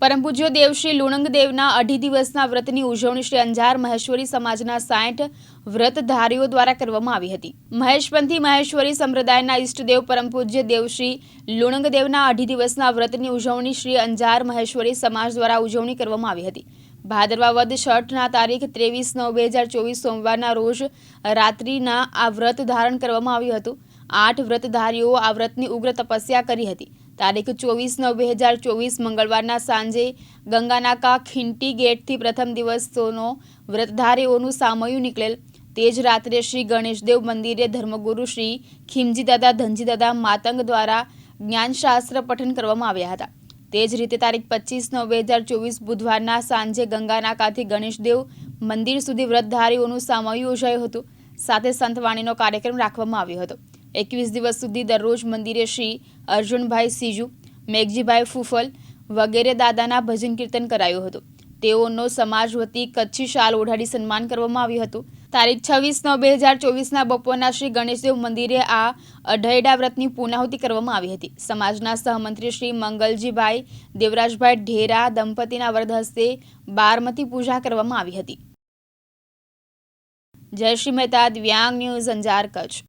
પરમ પૂજ્ય દેવશ્રી લુણંગ દેવના અઢી દિવસના વ્રતની ઉજવણી શ્રી અંજાર મહેશ્વરી સમાજના સાઠ વ્રતધારીઓ દ્વારા કરવામાં આવી હતી. મહેશપંથી મહેશ્વરી સંપ્રદાયના ઇષ્ટદેવ પરમ પૂજ્ય દેવશ્રી લુણંગ દેવના અઢી દિવસના વ્રતની ઉજવણી શ્રી અંજાર મહેશ્વરી સમાજ દ્વારા ઉજવણી કરવામાં આવી હતી. ભાદરવા વદ છઠના તારીખ ત્રેવીસ નવ બે હજાર ચોવીસ સોમવારના રોજ રાત્રિના આ વ્રત ધારણ કરવામાં આવ્યું હતું. આઠ વ્રતધારીઓ આ વ્રતની ઉગ્ર તપસ્યા કરી હતી. તારીખ ચોવીસ નવ બે હજાર ચોવીસ મંગળવારના સાંજે ગંગાનાકા ખીંટી ગેટથી પ્રથમ દિવસોનો વ્રતધારીઓનું સામયું નીકળેલ. તે જ રાત્રે શ્રી ગણેશદેવ મંદિરે ધર્મગુરુ શ્રી ખીમજીદાદા દાદા ધનજી દાદા માતંગ દ્વારા જ્ઞાનશાસ્ત્ર પઠન કરવામાં આવ્યા હતા. તે જ રીતે તારીખ પચીસ નવ બે હજાર ચોવીસ બુધવારના સાંજે ગંગાનાકાથી ગણેશદેવ મંદિર સુધી વ્રતધારીઓનું સામયું યોજાયું હતું. સાથે સંતવાણીનો કાર્યક્રમ રાખવામાં આવ્યો હતો. એકવીસ દિવસ સુધી દરરોજ મંદિરે શ્રી અર્જુનભાઈ સીજુ, મેઘજીભાઈ ફૂફલ વગેરે દાદાના ભજન કીર્તન કરાયું હતું. તેઓનો સમાજ વતી કચ્છી શાલ ઓઢાડી સન્માન કરવામાં આવ્યું હતું. તારીખ છવ્વીસ નવ બે હજાર ચોવીસના બપોરના શ્રી ગણેશદેવ મંદિરે આ અઢૈડા વ્રતની પૂર્ણાહુતિ કરવામાં આવી હતી. સમાજના સહમંત્રી શ્રી મંગલજીભાઈ, દેવરાજભાઈ ઢેરા, દંપતીના વરદ હસ્તે બારમતી પૂજા કરવામાં આવી હતી. જય શ્રી મહેતા દિવ્યાંગ ન્યૂઝ અંજાર કચ્છ.